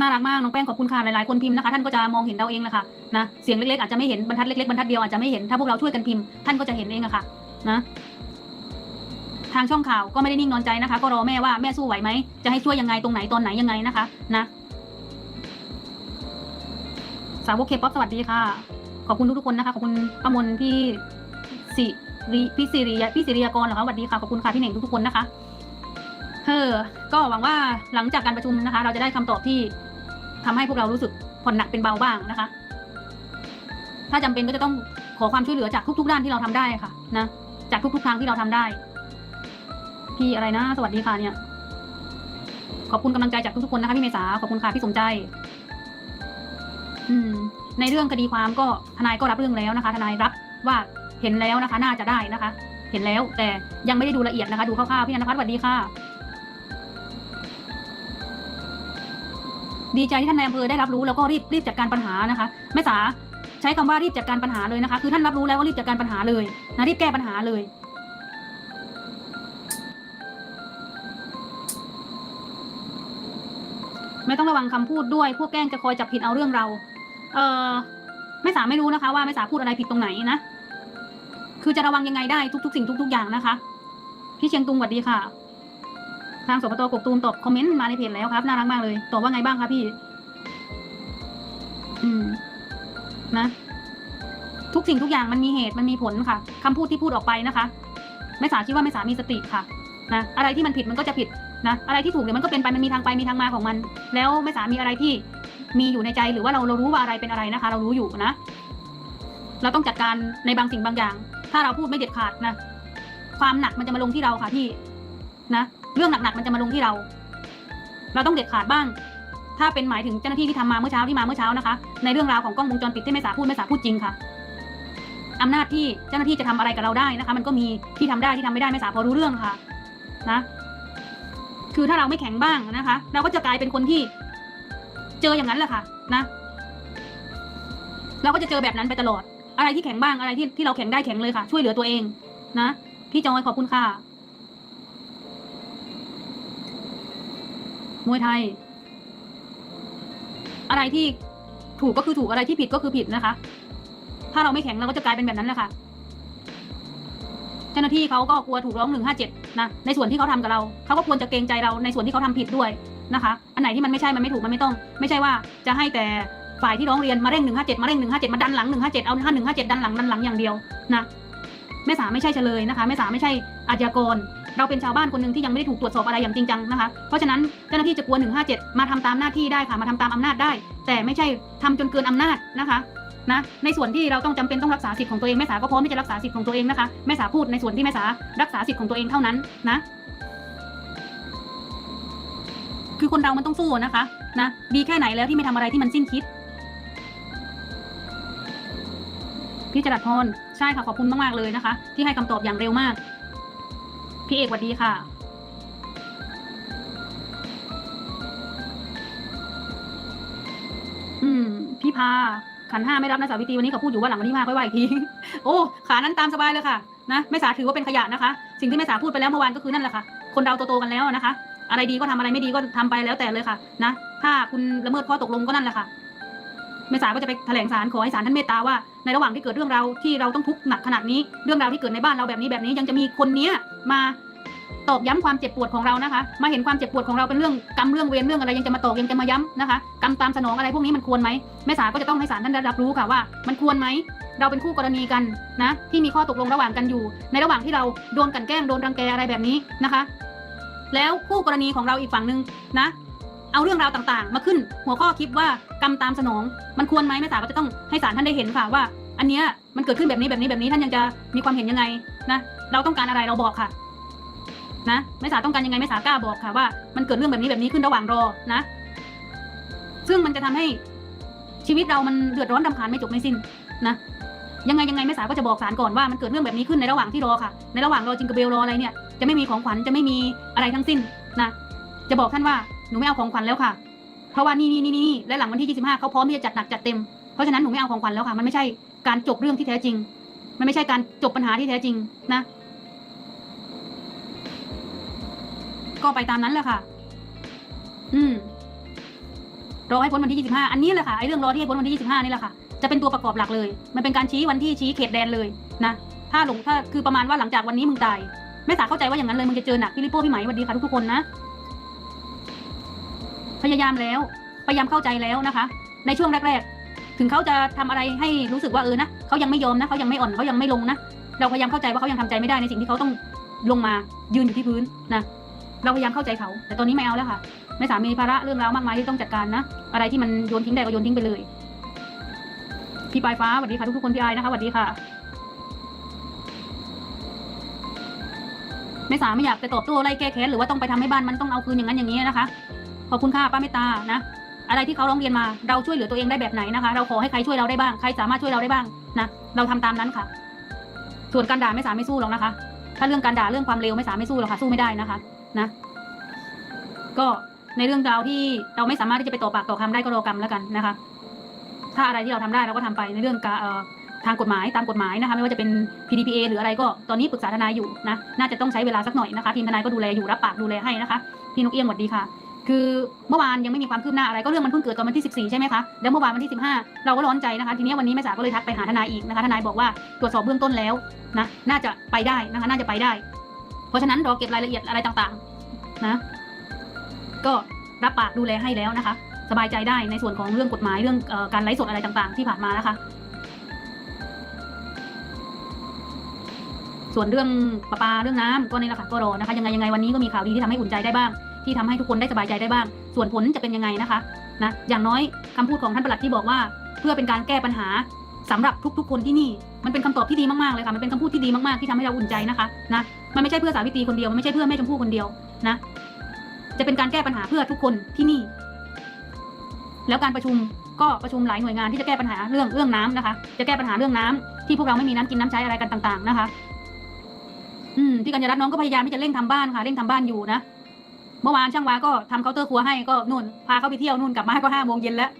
น่ารักมากน้องแป้งขอบคุณค่ะหลายๆคนพิมพ์นะคะท่านก็จะมองเห็นเราเองแหละค่ะนะเสียงเล็กๆอาจจะไม่เห็นบรรทัดเล็กๆบรรทัดเดียวอาจจะไม่เห็นถ้าพวกเราช่วยกันพิมพ์ท่านก็จะเห็นเองอะค่ะนะทางช่องข่าวก็ไม่ได้นิ่งนอนใจนะคะ ก็รอแม่ว่าแม่สู้ไหวไหมจะให้ช่วยยังไงตรงไหนตอนไหนยังไงนะคะ นะสาวกเคป๊อปสวัสดีค่ะ ขอบคุณทุกๆคนนะคะขอบคุณป้ามนพี่สิริพี่สิริยพี่สิริยากรเหรอคะสวัสดีค่ะขอบคุณค่ะพี่เหน่งทุกๆคนนะคะเฮ้อก็หวังว่าหลังจากการประชุมนะคะ เราจะได้คำตอบที่ ทำให้พวกเรารู้สึกผ่อนหนักเป็นเบาบ้างนะคะ ถ้าจำเป็นก็จะต้องขอความช่วยเหลือจากทุก ๆ ด้านที่เราทำได้ค่ะนะจากทุก ๆ ทางที่เราทำได้ พี่อะไรนะ สวัสดีค่ะเนี่ย ขอบคุณกำลังใจจากทุกๆคนนะคะพี่เมษาขอบคุณค่ะพี่สมใจอืม ในเรื่องคดีความก็ทนายก็รับเรื่องแล้วนะคะ ทนายรับว่าเห็นแล้วนะคะ น่าจะได้นะคะ เห็นแล้วแต่ยังไม่ได้ดูละเอียดนะคะ ดูคร่าวๆพี่นันพัฒน์สวัสดีค่ะ ดีใจที่ท่านนายอำเภอได้รับรู้แล้วก็รีบรีบจัดการปัญหานะคะแม่สาใช้คำว่ารีบจัดการปัญหาเลยนะคะ คือท่านรับรู้แล้วก็รีบจัดการปัญหาเลยนะรีบแก้ปัญหาเลยไม่ต้องระวังคำพูดด้วย พวกแกล้งจะคอยจับผิดเอาเรื่องเรา เออไม่สาไม่รู้นะคะ ว่าไม่สาพูดอะไรผิดตรงไหนนะ คือจะระวังยังไงได้ทุก ๆ สิ่งทุก ๆ อย่างนะคะ พี่เชียงตุงสวัสดีค่ะ ทางสปตกกตูมตอบคอมเมนต์มาในเพจแล้วครับ น่ารักมากเลย ตอบว่าไงบ้างคะพี่ อืม นะ ทุกสิ่งทุกอย่างมันมีเหตุมันมีผลค่ะคำพูดที่พูดออกไปนะคะไม่สาคิดว่าไม่สามีสติค่ะ นะ อะไรที่มันผิดมันก็จะผิดนะ อะไรที่ถูกเดี๋ยวมันก็เป็นไป มันมีทางไปมีทางมาของมัน แล้วไม่สามีอะไรที่มีอยู่ในใจหรือว่าเราเรารู้ว่าอะไรเป็นอะไรนะคะ เรารู้อยู่นะ เราต้องจัดการในบางสิ่งบางอย่าง ถ้าเราพูดไม่เด็ดขาดนะ ความหนักมันจะมาลงที่เราค่ะพี่ นะ เรื่องหนักๆมันจะมาลงที่เรา เราต้องเด็ดขาดบ้าง ถ้าเป็นหมายถึงเจ้าหน้าที่ที่ทำมาเมื่อเช้าที่มาเมื่อเช้านะคะ ในเรื่องราวของกล้องวงจรปิดที่ไม่สาพูดไม่สาพูดจริงค่ะอำนาจที่เจ้าหน้าที่จะทำอะไรกับเราได้นะคะ มันก็มีที่ทำได้ที่ทำไม่ได้ไม่สาพอรู้เรื่องค่ะ นะ คือถ้าเราไม่แข็งบ้างนะคะ เราก็จะกลายเป็นคนที่ เจออย่างนั้นแหละค่ะ นะเราก็จะเจอแบบนั้นไปตลอด อะไรที่แข็งบ้างอะไรที่ที่เราแข็งได้แข็งเลยค่ะ ช่วยเหลือตัวเอง นะ พี่จอยขอบคุณค่ะ มวยไทย อะไรที่ถูกก็คือถูกอะไรที่ผิดก็คือผิดนะคะ ถ้าเราไม่แข็งเราก็จะกลายเป็นแบบนั้นแหละค่ะ เจ้าหน้าที่เขาก็กลัวถูกร้องหนึ่งห้าเจ็ดนะ ในส่วนที่เขาทำกับเราเขาก็ควรจะเกรงใจเราในส่วนที่เขาทำผิดด้วยนะคะ อันไหนที่มันไม่ใช่มันไม่ถูกมันไม่ต้อง ไม่ใช่ว่าจะให้แต่ฝ่ายที่ร้องเรียนมาเร่งหนึ่งห้าเจ็ดมาเร่งหนึ่งห้าเจ็ดมาดันหลังหนึ่งห้าเจ็ดเอาห้าหนึ่งห้าเจ็ดดันหลังดันหลังอย่างเดียวนะแม่สาไม่ใช่เฉลยนะคะแม่สาไม่ใช่อาชญากร เราเป็นชาวบ้านคนหนึ่งที่ยังไม่ได้ถูกตรวจสอบอะไรอย่างจริงจังนะคะ เพราะฉะนั้นเจ้าหน้าที่จะกลัวหนึ่งห้าเจ็ดมาทำตามหน้าที่ได้ค่ะ มาทำตามอำนาจได้ แต่ไม่ใช่ทำจนเกินอำนาจนะคะนะในส่วนที่เราต้องจำเป็นต้องรักษาสิทธิ์ของตัวเองแม่สาก็พร้อมที่จะรักษาสิทธิ์ของตัวเองนะคะแม่สาพูดในส่วนที่แม่สารักษาสิทธิ์ของตัวเองเท่านั้นนะ คือคนเรามันต้องสู้นะคะนะดีแค่ไหนแล้วที่ไม่ทำอะไรที่มันสิ้นคิดพี่จรัสพรใช่ค่ะขอบคุณมากๆเลยนะคะ ที่ให้คำตอบอย่างเร็วมาก พี่เอกสวัสดีค่ะ อืม พี่พาขันห้าไม่รับนะสาวิตรีวันนี้เขาพูดอยู่ว่าหลังวันที่ห้าค่อยว่าอีกที โอ้ขานั้นตามสบายเลยค่ะนะไม่สาถือว่าเป็นขยะนะคะ สิ่งที่ไม่สาพูดไปแล้วเมื่อวานก็คือนั่นแหละค่ะ คนเราโตๆกันแล้วนะคะ อะไรดีก็ทำอะไรไม่ดีก็ทำไปแล้วแต่เลยค่ะ นะ ถ้าคุณละเมิดข้อตกลงก็นั่นแหละค่ะ แม่สาก็จะไปแถลงศาลขอให้ศาลท่านเมตตาว่าในระหว่างที่เกิดเรื่องราวที่เราต้องทุกข์หนักขนาดนี้เรื่องราวที่เกิดในบ้านเราแบบนี้แบบนี้ยังจะมีคนเนี้ยมาตอกย้ำความเจ็บปวดของเรานะคะ มาเห็นความเจ็บปวดของเราเป็นเรื่องกรรมเรื่องเวรเรื่องอะไรยังจะมาตอกยังจะมาย้ำนะคะกรรมตามสนองอะไรพวกนี้มันควรไหมแม่สาก็จะต้องให้ศาลท่านได้รับรู้ค่ะว่า มันควรไหมเราเป็นคู่กรณีกันนะที่มีข้อตกลงระหว่างกันอยู่ ในระหว่างที่เราโดนกันแกล้งโดนรังแกอะไรแบบนี้นะคะ แล้วคู่กรณีของเราอีกฝั่งหนึ่งนะ เอาเรื่องราวต่างๆ มาขึ้นหัวข้อคลิปว่ากรรมตามสนอง มันควรไหมแม่สาก็จะต้องให้ศาลท่านได้เห็นค่ะว่า อันเนี้ยมันเกิดขึ้นแบบนี้แบบนี้แบบนี้ท่านยังจะมีความเห็นยังไงนะเราต้องการอะไรเราบอกค่ะ นะแม่สาวต้องการยังไงแม่สาวกล้าบอกค่ะว่ามันเกิดเรื่องแบบนี้แบบนี้ขึ้นระหว่างรอนะ ซึ่งมันจะทำให้ชีวิตเรามันเดือดร้อนรำคาญไม่จบไม่สิ้นนะยังไงยังไงแม่สาวก็จะบอกศาลก่อนว่ามันเกิดเรื่องแบบนี้ขึ้นในระหว่างที่รอค่ะ ในระหว่างรอจิงเกร์เบลรออะไรเนี่ยจะไม่มีของขวัญจะไม่มีอะไรทั้งสิ้นนะจะบอกท่านว่า หนูไม่เอาของขวัญแล้วค่ะ เพราะว่านี่นี่นี่นี่และหลังวันที่ 25เขาพร้อมที่จะจัดหนักจัดเต็ม เพราะฉะนั้นหนูไม่เอาของขวัญแล้วค่ะ มันไม่ใช่การจบเรื่องที่แท้จริง มันไม่ใช่การจบปัญหาที่แท้จริงนะ ก็ไปตามนั้นแหละค่ะ อืมรอให้พ้นวันที่ 25 อันนี้แหละค่ะ ไอ้เรื่องรอที่ให้พ้นวันที่ 25 นี่แหละค่ะ จะเป็นตัวประกอบหลักเลย มันเป็นการชี้วันที่ชี้เขตแดนเลยนะ ถ้าหลงถ้าคือประมาณว่าหลังจากวันนี้มึงตายแม่สาเข้าใจว่าอย่างนั้นเลย มึงจะเจอหนักพี่ลิโป้พี่ไหมสวัสดีค่ะทุกๆคนนะ พยายามแล้ว พยายามเข้าใจแล้วนะคะ ในช่วงแรก ๆ ถึงเขาจะทำอะไรให้รู้สึกว่าเออนะเขายังไม่ยอมนะเขายังไม่อ่อนเขายังไม่ลงนะเราพยายามเข้าใจว่าเขายังทำใจไม่ได้ในสิ่งที่เขาต้องลงมายืนอยู่ที่พื้นนะเราพยายามเข้าใจเขา แต่ตอนนี้ไม่เอาแล้วค่ะแม่สามีภาระเรื่องราวมากมายที่ต้องจัดการนะอะไรที่มันโยนทิ้งได้ก็โยนทิ้งไปเลยพี่ปลายฟ้าสวัสดีค่ะทุกๆคนพี่ไอนะคะสวัสดีค่ะแม่สาไม่อยากไปตอบโต้ไล่แก้แค้นหรือว่าต้องไปทำให้บ้านมันต้องเอาคืนอย่างนั้นอย่างนี้นะคะ ขอบคุณค่ะป้าเมตตานะ อะไรที่เขาร้องเรียนมาเราช่วยเหลือตัวเองได้แบบไหนนะคะ เราขอให้ใครช่วยเราได้บ้างใครสามารถช่วยเราได้บ้างนะเราทำตามนั้นค่ะ ส่วนการด่าไม่สามไม่สู้หรอกนะคะ ถ้าเรื่องการด่าเรื่องความเร็วไม่สามไม่สู้หรอกค่ะสู้ไม่ได้นะคะ นะ ก็ในเรื่องราวที่เราไม่สามารถที่จะไปต่อปากต่อคำได้ก็รอกรรมแล้วกันนะคะ ถ้าอะไรที่เราทำได้เราก็ทำไปในเรื่องการทางกฎหมายตามกฎหมายนะคะ ไม่ว่าจะเป็น PDPA หรืออะไรก็ตอนนี้ปรึกษาทนายอยู่นะ น่าจะต้องใช้เวลาสักหน่อยนะคะทีมทนายก็ดูแลอยู่รับปากดูแลให้นะคะ พี่นกเอี้ยงสวัสดีค่ะ คือเมื่อวานยังไม่มีความคืบหน้าอะไรก็เรื่องมันเพิ่งเกิดตอนวันที่ 14 ใช่ไหมคะแล้วเมื่อวานวันที่ 15 เราก็ร้อนใจนะคะทีนี้วันนี้แม่สาก็เลยทักไปหาทนายอีกนะคะทนายบอกว่าตรวจสอบเบื้องต้นแล้วนะน่าจะไปได้นะคะน่าจะไปได้ เพราะฉะนั้นรอเก็บรายละเอียดอะไรต่างๆนะก็รับปากดูแลให้แล้วนะคะ สบายใจได้ในส่วนของเรื่องกฎหมายเรื่องอการไลฟ์สดอะไรต่างๆ ที่ผ่านมานะคะส่วนเรื่องประปาเรื่องน้ำก็นี่แหละค่ะก็รอนะคะยังไงยังไงวันนี้ก็มีข่าวดีที่ทำให้อุ่นใจได้บ้าง ที่ทำให้ทุกคนได้สบายใจได้บ้าง ส่วนผลจะเป็นยังไงนะคะนะอย่างน้อยคำพูดของท่านประหลัดที่บอกว่า เพื่อเป็นการแก้ปัญหาสำหรับทุกๆ คนที่นี่มันเป็นคำตอบที่ดีมากๆเลยค่ะมันเป็นคำพูดที่ดีมากๆที่ทำให้เราอุ่นใจนะคะนะมันไม่ใช่เพื่อสาวิตรีคนเดียวมันไม่ใช่เพื่อแม่ชมพู่คนเดียวนะ จะเป็นการแก้ปัญหาเพื่อทุกคนที่นี่ แล้วการประชุมก็ประชุมหลายหน่วยงานที่จะแก้ปัญหาเรื่องเรื่องน้ำนะคะ จะแก้ปัญหาเรื่องน้ำที่พวกเราไม่มีน้ำกินน้ำใช้อะไรกันต่าง ๆ นะคะ อืมพี่กัญญารัตน์น้องก็พยายามที่จะเร่งทำบ้านค่ะเร่งทำบ้านอยู่นะ เมื่อวานช่างวาก็ทำเคาน์เตอร์ครัวให้ก็นู่นพาเขาไปเที่ยวนู่นกลับมาก็ห้าโมงเย็นแล้ว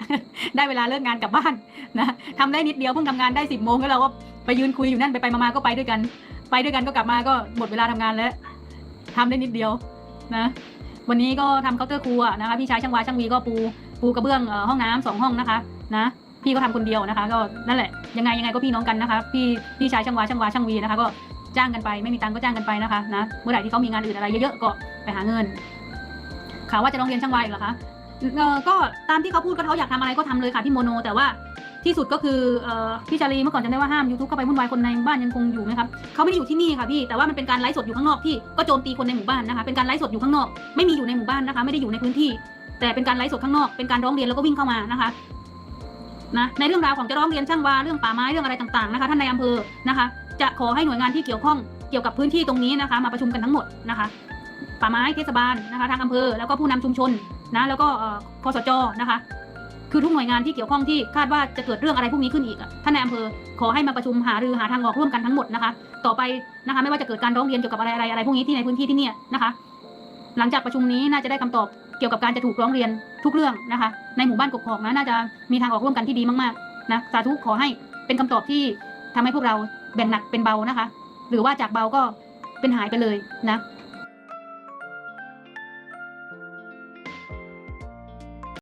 ได้เวลาเลิกงานกลับบ้านนะทำได้นิดเดียวเพิ่งทำงานได้สิบโมงก็เราก็ไปยืนคุยอยู่นั่นไปไปมาๆก็ไปด้วยกัน ไปด้วยกันก็กลับมาก็หมดเวลาทำงานแล้วทำได้นิดเดียวนะ วันนี้ก็ทำเคาน์เตอร์ครัวนะคะพี่ชายช่างวาช่างวีก็ปูปูกระเบื้องเอ่อห้องน้ำสองห้องนะคะ นะพี่ก็ทำคนเดียวนะคะ ก็นั่นแหละยังไงยังไงก็พี่น้องกันนะคะ พี่พี่ชายช่างวาช่างวาช่างวีนะคะ ก็จ้างกันไปไม่มีตังค์ก็จ้างกันไปนะคะนะเมื่อไหร่ที่เขามีงานอื่นอะไรเยอะๆก็ไปหาเงิน ข่าวว่าจะร้องเรียนช่างวาอีกเหรอคะเออก็ตามที่เขาพูดก็เขาอยากทำอะไรก็ทำเลยค่ะที่โมโน แต่ว่าที่สุดก็คือเอ่อพี่ชาลีเมื่อก่อนจำได้ว่าห้ามยูทูบเข้าไปวุ่นวายคนในบ้านยังคงอยู่ไหมครับเขาไม่ได้อยู่ที่นี่ค่ะพี่แต่ว่ามันเป็นการไลฟ์สดอยู่ข้างนอกที่ก็โจมตีคนในหมู่บ้านนะคะเป็นการไลฟ์สดอยู่ข้างนอกไม่มีอยู่ในหมู่บ้านนะคะ ไม่ได้อยู่ในพื้นที่ แต่เป็นการไลฟ์สดข้างนอกเป็นการร้องเรียนแล้วก็วิ่งเข้ามานะคะนะในเรื่องราวของจะร้องเรียนช่างวาเรื่องป่าไม้เรื่องอะไรต่างๆนะคะท่านในอำเภอนะคะ จะขอให้หน่วยงานที่เกี่ยวข้องเกี่ยวกับพื้นที่ตรงนี้นะคะ มาประชุมกันทั้งหมดนะคะ ป่าไม้เทศบาลนะคะทางอำเภอแล้วก็ผู้นำชุมชนนะแล้วก็เอ่อคสจนะคะ คือทุกหน่วยงานที่เกี่ยวข้องที่คาดว่าจะเกิดเรื่องอะไรพวกนี้ขึ้นอีกท่านในอำเภอขอให้มาประชุมหารือหาทางออกร่วมกันทั้งหมดนะคะ ต่อไปนะคะไม่ว่าจะเกิดการร้องเรียนเกี่ยวกับอะไรอะไรอะไรพวกนี้ที่ในพื้นที่ที่เนี่ยนะคะ หลังจากประชุมนี้น่าจะได้คำตอบเกี่ยวกับการจะถูกร้องเรียนทุกเรื่องนะคะ ในหมู่บ้านกกอกนะน่าจะมีทางออกร่วมกันที่ดีมากๆนะสาธุขอให้เป็นคำตอบที่ทำให้พวกเราแบ่งหนักเป็นเบานะคะ หรือว่าจากเบาก็เป็นหายไปเลยนะ